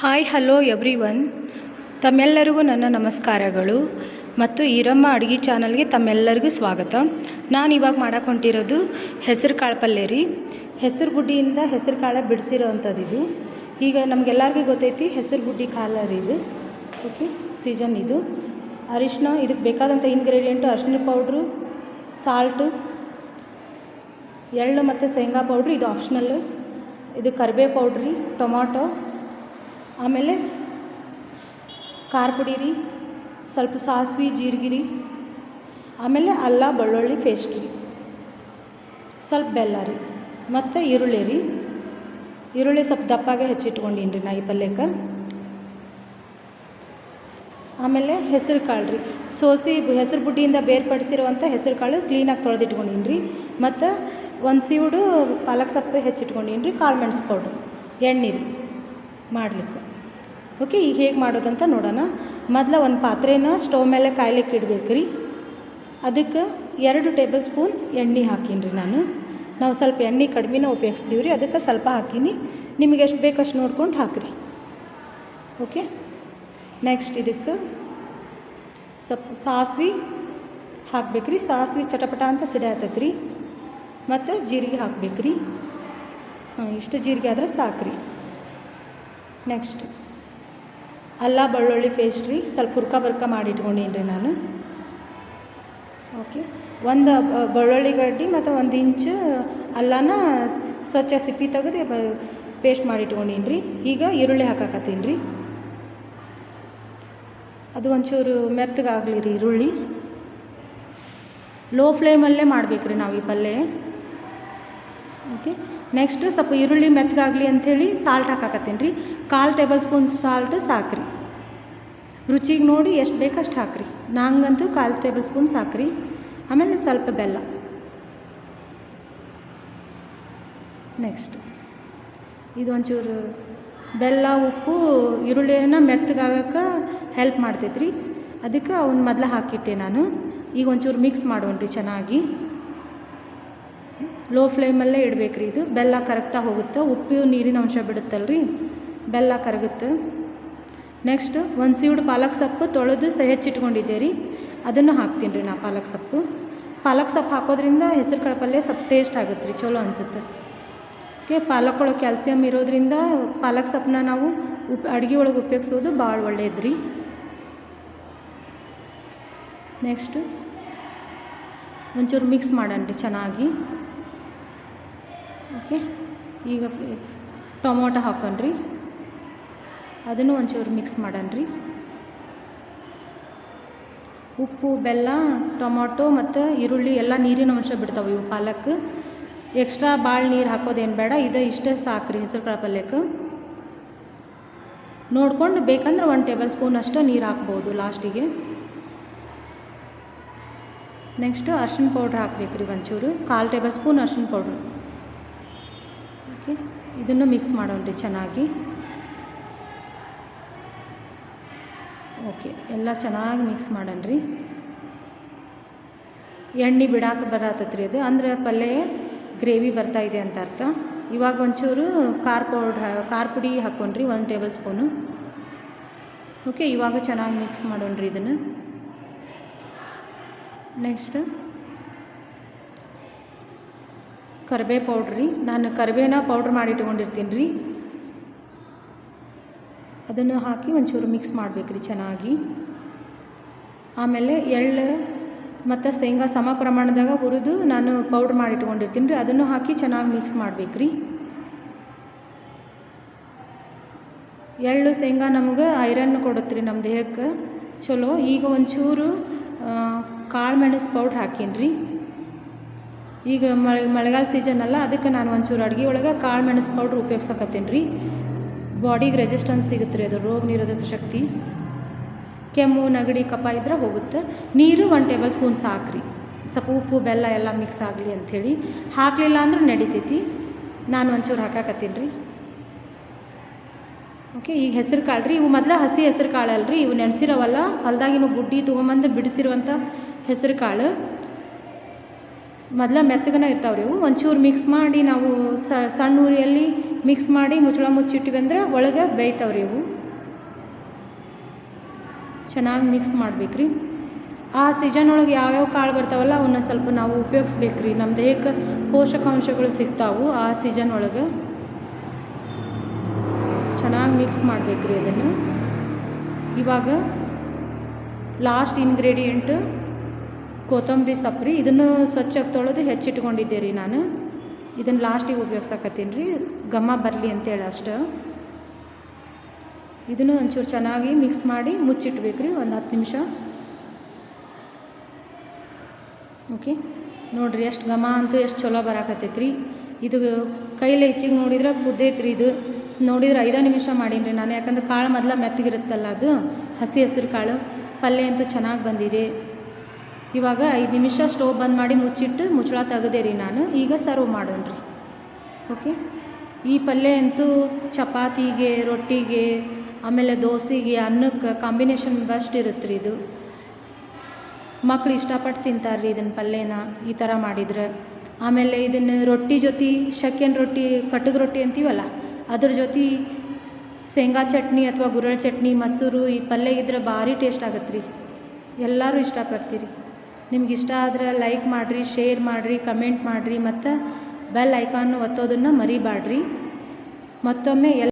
Hi hello every one ತಮ್ಮೆಲ್ಲರಿಗೂ ನನ್ನ ನಮಸ್ಕಾರಗಳು ಮತ್ತು ಈರಮ್ಮ ಅಡುಗೆ ಚಾನಲ್ಗೆ ತಮ್ಮೆಲ್ಲರಿಗೂ ಸ್ವಾಗತ. ನಾನು ಇವಾಗ ಮಾಡಕ್ಕೆ ಹೊಂಟಿರೋದು ಹೆಸರು ಕಾಳು ಪಲ್ಯ ರೀ. ಹೆಸರು ಗುಡ್ಡಿಯಿಂದ ಹೆಸರು ಕಾಳು ಬಿಡಿಸಿರೋ ಅಂಥದ್ದು ಇದು. ಈಗ ನಮಗೆಲ್ಲರಿಗೂ ಗೊತ್ತೈತಿ ಹೆಸರು ಗುಡ್ಡಿ ಕಾಲ ರೀ ಇದು. ಓಕೆ ಸೀಸನ್ ಇದು. ಅರಿಶಿನ ಇದಕ್ಕೆ ಬೇಕಾದಂಥ ಇಂಗ್ರೀಡಿಯೆಂಟು ಅರಿಶಿನ ಪೌಡ್ರು ಸಾಲ್ಟು ಎಳ್ಳು ಮತ್ತು ಶೇಂಗಾ ಪೌಡ್ರು ಇದು ಆಪ್ಷನಲ್ಲು ಇದು ಕರಿಬೇವು ಪೌಡ್ರಿ ಟೊಮಾಟೊ ಆಮೇಲೆ ಖಾರ ಪುಡಿ ರೀ, ಸ್ವಲ್ಪ ಸಾಸ್ವಿ, ಜೀರಿಗೆ ಆಮೇಲೆ ಅಲ್ಲ, ಬೆಳ್ಳುಳ್ಳಿ ಪೇಸ್ಟ್ ರೀ. ಸ್ವಲ್ಪ ಬೆಲ್ಲ ರೀ, ಮತ್ತು ಈರುಳ್ಳಿ ರೀ. ಈರುಳ್ಳಿ ಸ್ವಲ್ಪ ದಪ್ಪಾಗೆ ಹೆಚ್ಚಿಟ್ಕೊಂಡೀನಿ ರೀ ನಾ ಈ ಪಲ್ಯಕ್ಕೆ. ಆಮೇಲೆ ಹೆಸರು ಕಾಳು ರೀ, ಸೋಸಿ ಹೆಸರು ಬುಡ್ಡಿಯಿಂದ ಬೇರ್ಪಡಿಸಿರುವಂಥ ಹೆಸರು ಕಾಳು ಕ್ಲೀನಾಗಿ ತೊಳೆದಿಟ್ಕೊಂಡೀನಿ ರೀ. ಮತ್ತು ಒಂದು ಸೀವುಡು ಪಾಲಕ್ ಸೊಪ್ಪು ಹೆಚ್ಚಿಟ್ಕೊಂಡೀನಿ ರೀ, ಕಾಳು ಮೆಣಸು ಪೌಡ್ರು, ಎಣ್ಣೆ ರೀ. ಮಾಡಲಿಕ್ಕೆ. ಓಕೆ ಈಗ ಹೇಗೆ ಮಾಡೋದಂತ ನೋಡೋಣ. ಮೊದಲ ಒಂದು ಪಾತ್ರೆನ ಸ್ಟವ್ ಮೇಲೆ ಕಾಯ್ಲಿಕ್ಕೆ ಇಡಬೇಕು ರೀ. ಅದಕ್ಕೆ ಎರಡು ಟೇಬಲ್ ಸ್ಪೂನ್ ಎಣ್ಣೆ ಹಾಕೀನಿ ರೀ ನಾನು. ನಾವು ಸ್ವಲ್ಪ ಎಣ್ಣೆ ಕಡಿಮೆನ ಉಪಯೋಗಿಸ್ತೀವಿ ರೀ, ಅದಕ್ಕೆ ಸ್ವಲ್ಪ ಹಾಕೀನಿ. ನಿಮಗೆ ಎಷ್ಟು ಬೇಕು ಅಷ್ಟು ನೋಡ್ಕೊಂಡು ಹಾಕಿರಿ. ಓಕೆ ನೆಕ್ಸ್ಟ್ ಇದಕ್ಕೆ ಸಪ್, ಸಾಸ್ವಿ ಹಾಕ್ಬೇಕು ರೀ ಸಾಸ್ವಿ ಚಟಪಟ ಅಂತ ಸಿಡಿಯತ್ತೈತೆ ರೀ ಮತ್ತು ಜೀರಿಗೆ ಹಾಕ್ಬೇಕು ರೀ ಹಾಂ, ಇಷ್ಟು ಜೀರಿಗೆ ಆದರೆ ಸಾಕು ರೀ ನೆಕ್ಸ್ಟ್ ಅಲ್ಲ ಬೆಳ್ಳುಳ್ಳಿ ಪೇಸ್ಟ್ ರೀ, ಸ್ವಲ್ಪ ಹುರ್ಕ ಬರ್ಕ ಮಾಡಿ ಇಟ್ಕೊಂಡೀನಿ ರೀ ನಾನು. ಓಕೆ ಒಂದು ಬೆಳ್ಳುಳ್ಳಿ ಗಡ್ಡಿ ಮತ್ತು ಒಂದು ಇಂಚ್ ಅಲ್ಲನ ಸ್ವಚ್ಛ ಸಿಪ್ಪಿ ತೆಗೆದು ಪೇಸ್ಟ್ ಮಾಡಿ ಇಟ್ಕೊಂಡೀನಿ ರೀ. ಈಗ ಈರುಳ್ಳಿ ಹಾಕಾಕತ್ತೀನಿ ರೀ. ಅದು ಒಂಚೂರು ಮೆತ್ತಗಾಗಲಿ ರೀ ಈರುಳ್ಳಿ. ಲೋ ಫ್ಲೇಮಲ್ಲೇ ಮಾಡ್ಬೇಕು ರೀ ನಾವು ಈ ಪಲ್ಯ ಓಕೆ ನೆಕ್ಸ್ಟ್ ಸ್ವಲ್ಪ ಈರುಳ್ಳಿ ಮೆತ್ತಗಾಗಲಿ ಅಂಥೇಳಿ ಸಾಲ್ಟ್ ಹಾಕಾಕತ್ತೀನಿ ರೀ. ಕಾಲು ಟೇಬಲ್ ಸ್ಪೂನ್ ಸಾಲ್ಟ್ ಸಾಕ್ರಿ. ರುಚಿಗೆ ನೋಡಿ ಎಷ್ಟು ಬೇಕಷ್ಟು ಹಾಕ್ರಿ. ನಂಗಂತೂ ಕಾಲು ಟೇಬಲ್ ಸ್ಪೂನ್ ಸಾಕ್ರಿ. ಆಮೇಲೆ ಸ್ವಲ್ಪ ಬೆಲ್ಲ. ನೆಕ್ಸ್ಟ್ ಇದು ಒಂಚೂರು ಬೆಲ್ಲ, ಉಪ್ಪು ಈರುಳ್ಳಿನ ಮೆತ್ತಗಾಗಕ್ಕೆ ಹೆಲ್ಪ್ ಮಾಡ್ತೈತ್ರಿ. ಅದಕ್ಕೆ ಅವನ್ನ ಮೊದಲ ಹಾಕಿಟ್ಟೆ ನಾನು. ಈಗ ಒಂಚೂರು ಮಿಕ್ಸ್ ಮಾಡೋಣ್ರಿ ಚೆನ್ನಾಗಿ. ಲೋ ಫ್ಲೇಮಲ್ಲೇ ಇಡಬೇಕ್ರಿ ಇದು. ಬೆಲ್ಲ ಕರಗ್ತಾ ಹೋಗುತ್ತೆ. ಉಪ್ಪು ನೀರಿನ ಅಂಶ ಬಿಡುತ್ತಲ್ರಿ. ಬೆಲ್ಲ ಕರಗುತ್ತೆ. ನೆಕ್ಸ್ಟ್ ಒಂದು ಸೀಡ್ ಪಾಲಕ್ ಸೊಪ್ಪು ತೊಳೆದು ಸಹ ಹೆಚ್ಚಿಟ್ಕೊಂಡಿದ್ದೆ ರೀ ಅದನ್ನು ಹಾಕ್ತೀನಿ ರೀ ನಾ ಪಾಲಕ್ ಸೊಪ್ಪು. ಪಾಲಕ್ ಸೊಪ್ಪು ಹಾಕೋದ್ರಿಂದ ಹೆಸರು ಕಾಳು ಪಲ್ಯ ಸ್ವಲ್ಪ ಟೇಸ್ಟ್ ಆಗುತ್ತೆ ರೀ ಚಲೋ ಅನಿಸುತ್ತೆ. ಓಕೆ ಪಾಲಕ್ ಒಳಗೆ ಕ್ಯಾಲ್ಸಿಯಂ ಇರೋದ್ರಿಂದ ಪಾಲಕ್ ಸೊಪ್ಪನ್ನ ನಾವು ಉಪ್, ಅಡುಗೆ ಒಳಗೆ ಉಪಯೋಗಿಸೋದು ಭಾಳ ಒಳ್ಳೆಯದು ರೀ ನೆಕ್ಸ್ಟ್ ಒಂಚೂರು ಮಿಕ್ಸ್ ಮಾಡೋಣ ರೀ ಚೆನ್ನಾಗಿ. ಓಕೆ. ಈಗ ಟೊಮೊಟೊ ಹಾಕೊಂಡ್ರಿ. ಅದನ್ನು ಒಂಚೂರು ಮಿಕ್ಸ್ ಮಾಡೋಣ ಉಪ್ಪು, ಬೆಲ್ಲ, ಟೊಮೊಟೊ ಮತ್ತು ಈರುಳ್ಳಿ ಎಲ್ಲ ನೀರಿನ ಅಂಶ ಬಿಡ್ತಾವೆ ಇವು ಪಾಲಕ್. ಎಕ್ಸ್ಟ್ರಾ ಭಾಳ ನೀರು ಹಾಕೋದೇನು ಬೇಡ, ಇದು ಇಷ್ಟೇ ಸಾಕ್ರಿ ಹೆಸರು ಕಾಳು ಪಲ್ಯಕ್ಕೆ ನೋಡ್ಕೊಂಡು ಬೇಕಂದ್ರೆ ಒಂದು ಟೇಬಲ್ ಸ್ಪೂನ್ ಅಷ್ಟು ನೀರು ಹಾಕ್ಬೋದು ಲಾಸ್ಟಿಗೆ. ನೆಕ್ಸ್ಟು ಅರ್ಶಿನ ಪೌಡ್ರ್ ಹಾಕ್ಬೇಕು ರೀ ಒಂಚೂರು, ಕಾಲು ಟೇಬಲ್ ಸ್ಪೂನ್ ಅರ್ಶಿನ ಪೌಡ್ರು. ಓಕೆ ಇದನ್ನು ಮಿಕ್ಸ್ ಮಾಡೋಣ್ರಿ ಚೆನ್ನಾಗಿ. ಓಕೆ ಎಲ್ಲ ಚೆನ್ನಾಗಿ ಮಿಕ್ಸ್ ಮಾಡೋಣ್ರಿ. ಎಣ್ಣೆ ಬಿಡಾಕೆ ಬರತ್ತೈತೆ ರೀ ಅದು, ಅಂದರೆ ಪಲ್ಯ ಗ್ರೇವಿ ಬರ್ತಾ ಇದೆ ಅಂತ ಅರ್ಥ. ಇವಾಗ ಒಂಚೂರು ಖಾರ ಪೌಡ್ರ್ ಖಾರ ಪುಡಿ ಹಾಕ್ಕೊಂಡ್ರಿ ಒಂದು ಟೇಬಲ್ ಸ್ಪೂನು ಓಕೆ ಇವಾಗ ಚೆನ್ನಾಗಿ ಮಿಕ್ಸ್ ಮಾಡೋಣ್ರಿ ಇದನ್ನು. ನೆಕ್ಸ್ಟ್ ಕರಿಬೇ ರೀ. ನಾನು ಕರಿಬೇನ ಪೌಡ್ರ್ ಮಾಡಿ ಇಟ್ಕೊಂಡಿರ್ತೀನಿ ರೀ. ಅದನ್ನು ಹಾಕಿ ಒಂಚೂರು ಮಿಕ್ಸ್ ಮಾಡಬೇಕು ರೀ ಚೆನ್ನಾಗಿ. ಆಮೇಲೆ ಎಳ್ಳು ಮತ್ತು ಶೇಂಗಾ ಸಮ ಪ್ರಮಾಣದಾಗ ಹುರಿದು ನಾನು ಪೌಡ್ರ್ ಮಾಡಿ ಇಟ್ಕೊಂಡಿರ್ತೀನಿ ರೀ. ಅದನ್ನು ಹಾಕಿ ಚೆನ್ನಾಗಿ ಮಿಕ್ಸ್ ಮಾಡಬೇಕು ರೀ. ಎಳ್ಳು, ಶೇಂಗಾ ನಮಗೆ ಐರನ್ ಕೊಡುತ್ತೆ ರೀ ನಮ್ಮ ದೇಹಕ್ಕೆ. ಚಲೋ, ಈಗ ಒಂಚೂರು ಕಾಳು ಮೆಣಸು ಪೌಡ್ರ್ ಹಾಕೀನಿ ರೀ. ಈಗ ಮಳೆ, ಮಳೆಗಾಲ ಸೀಸನ್ ಅಲ್ಲ, ಅದಕ್ಕೆ ನಾನು ಒಂಚೂರು ಅಡುಗೆ ಒಳಗೆ ಕಾಳು ಮೆಣಸು ಪೌಡ್ರ್ ಉಪಯೋಗಿಸಕತ್ತೀನಿ ರೀ. ಬಾಡಿಗೆ ರೆಸಿಸ್ಟೆನ್ಸ್ ಸಿಗುತ್ತೆ ರೀ ಅದು, ರೋಗ ನಿರೋಧಕ ಶಕ್ತಿ. ಕೆಮ್ಮು, ನೆಗಡಿ, ಕಫ ಇದ್ರೆ ಹೋಗುತ್ತೆ. ನೀರು ಒಂದು ಟೇಬಲ್ ಸ್ಪೂನ್ ಸಾಕ್ರಿ. ಸ್ವಲ್ಪ ಉಪ್ಪು, ಬೆಲ್ಲ ಎಲ್ಲ ಮಿಕ್ಸ್ ಆಗಲಿ ಅಂಥೇಳಿ. ಹಾಕಲಿಲ್ಲ ಅಂದ್ರೆ ನಡಿತೈತಿ. ನಾನು ಒಂಚೂರು ಹಾಕಾಕತ್ತೀನಿ ರೀ. ಓಕೆ ಈಗ ಹೆಸರು ಕಾಳು ರೀ. ಇವು ಮೊದಲ ಹಸಿ ಹೆಸರು ಕಾಳು ಅಲ್ರಿ. ಇವು ನೆನೆಸಿರೋವಲ್ಲ. ಹೊಲ್ದಾಗಿನ ಬುಡ್ಡಿ ತೊಗೊಂಬಂದು ಬಿಡಿಸಿರುವಂಥ ಹೆಸರು ಕಾಳು. ಮೊದಲ ಮೆತ್ತಗನ ಇರ್ತಾವೆ ರೀ ಅವು. ಒಂಚೂರು ಮಿಕ್ಸ್ ಮಾಡಿ ನಾವು ಸಣ್ಣ ಉರಿಯಲ್ಲಿ ಮಿಕ್ಸ್ ಮಾಡಿ ಮುಚ್ಚಳ ಮುಚ್ಚಿಟ್ಟಿವಿ ಅಂದ್ರೆ ಒಳಗೆ ಬೇಯ್ತಾವ್ರಿ ಅವು ಚೆನ್ನಾಗಿ ಮಿಕ್ಸ್ ಮಾಡ್ಬೇಕ್ರಿ. ಆ ಸೀಸನ್ ಒಳಗೆ ಯಾವ್ಯಾವ ಕಾಳು ಬರ್ತಾವಲ್ಲ ಅವನ್ನ ಸ್ವಲ್ಪ ನಾವು ಉಪಯೋಗಿಸ್ಬೇಕು ರೀ ನಮ್ಮ ದೇಹಕ್ಕೆ ಪೋಷಕಾಂಶಗಳು ಸಿಗ್ತಾವು ಆ ಸೀಸನ್ ಒಳಗೆ. ಚೆನ್ನಾಗಿ ಮಿಕ್ಸ್ ಮಾಡ್ಬೇಕ್ರಿ ಅದನ್ನು. ಇವಾಗ ಲಾಸ್ಟ್ ಇಂಗ್ರೀಡಿಯೆಂಟ್ ಕೊತ್ತಂಬರಿ ಸೊಪ್ಪು ಇದನ್ನು ಸ್ವಚ್ಛಕ್ಕೆ ತೊಳೆದು ಹೆಚ್ಚಿಟ್ಕೊಂಡಿದ್ದೆ ರೀ ನಾನು. ಇದನ್ನು ಲಾಸ್ಟಿಗೆ ಉಪಯೋಗಿಸಕತ್ತೀನಿ ರೀ. ಘಮ ಬರಲಿ ಅಂತೇಳಿ ಅಷ್ಟು. ಇದನ್ನು ಒಂಚೂರು ಚೆನ್ನಾಗಿ ಮಿಕ್ಸ್ ಮಾಡಿ ಮುಚ್ಚಿಟ್ಬೇಕು ರೀ, ಒಂದು ಹತ್ತು ನಿಮಿಷ. ಓಕೆ. ನೋಡಿರಿ ಎಷ್ಟು ಘಮ ಅಂತೂ ಎಷ್ಟು ಚಲೋ ಬರಾಕತ್ತೈತೆ ರೀ ಇದು ಕೈಲಿ ಹೆಚ್ಚಿಗೆ ನೋಡಿದ್ರೆ ಕುದ್ದೈತೆ ರೀ ಇದು ನೋಡಿದ್ರೆ ಐದು ನಿಮಿಷ ಮಾಡೀನಿ ರೀ ನಾನು. ಯಾಕಂದ್ರೆ ಕಾಳು ಮೊದಲ ಮೆತ್ತಗಿರುತ್ತಲ್ಲ ಅದು. ಹಸಿ ಹಸಿರು ಕಾಳು. ಪಲ್ಯ ಅಂತೂ ಚೆನ್ನಾಗಿ ಬಂದಿದೆ. ಇವಾಗ ಐದು ನಿಮಿಷ ಸ್ಟವ್ ಬಂದ್ ಮಾಡಿ ಮುಚ್ಚಿಟ್ಟು ಮುಚ್ಚಳ ತೆಗೆದೆ ರೀ ನಾನು. ಈಗ ಸರ್ವ್ ಮಾಡೋಣ ರೀ ಓಕೆ ಈ ಪಲ್ಯ ಅಂತೂ ಚಪಾತಿಗೆ, ರೊಟ್ಟಿಗೆ, ಆಮೇಲೆ ದೋಸೆಗೆ, ಅನ್ನಕ್ಕೆ ಕಾಂಬಿನೇಷನ್ ಬೆಸ್ಟ್ ಇರುತ್ತೆ ರೀ ಇದು. ಮಕ್ಳು ಇಷ್ಟಪಟ್ಟು ತಿಂತಾರೆ ರೀ ಇದನ್ನು ಪಲ್ಯನ ಈ ಥರ ಮಾಡಿದ್ರೆ. ಆಮೇಲೆ ಇದನ್ನು ರೊಟ್ಟಿ ಜೊತೆ ಶಕ್ಯನ್ ರೊಟ್ಟಿ ಕಟ್ಟಗ ರೊಟ್ಟಿ ಅಂತೀವಲ್ಲ, ಅದ್ರ ಜೊತೆ ಶೇಂಗಾ ಚಟ್ನಿ ಅಥವಾ ಗುರಳ್ ಚಟ್ನಿ, ಮೊಸರು ಈ ಪಲ್ಯ ಇದ್ರೆ ಭಾರಿ ಟೇಸ್ಟ್ ಆಗತ್ತೆ ರೀ ಎಲ್ಲರೂ ಇಷ್ಟಪಡ್ತೀರಿ. ನಿಮ್ಗೆ ಇಷ್ಟ ಆದ್ರೆ ಲೈಕ್ ಮಾಡಿರಿ ಶೇರ್ ಮಾಡಿರಿ ಕಮೆಂಟ್ ಮಾಡಿರಿ ಮತ್ತು ಬೆಲ್ ಐಕಾನ್ ಒತ್ತೋದನ್ನು ಮರಿಬೇಡ್ರಿ ಮತ್ತೊಮ್ಮೆ ಎಲ್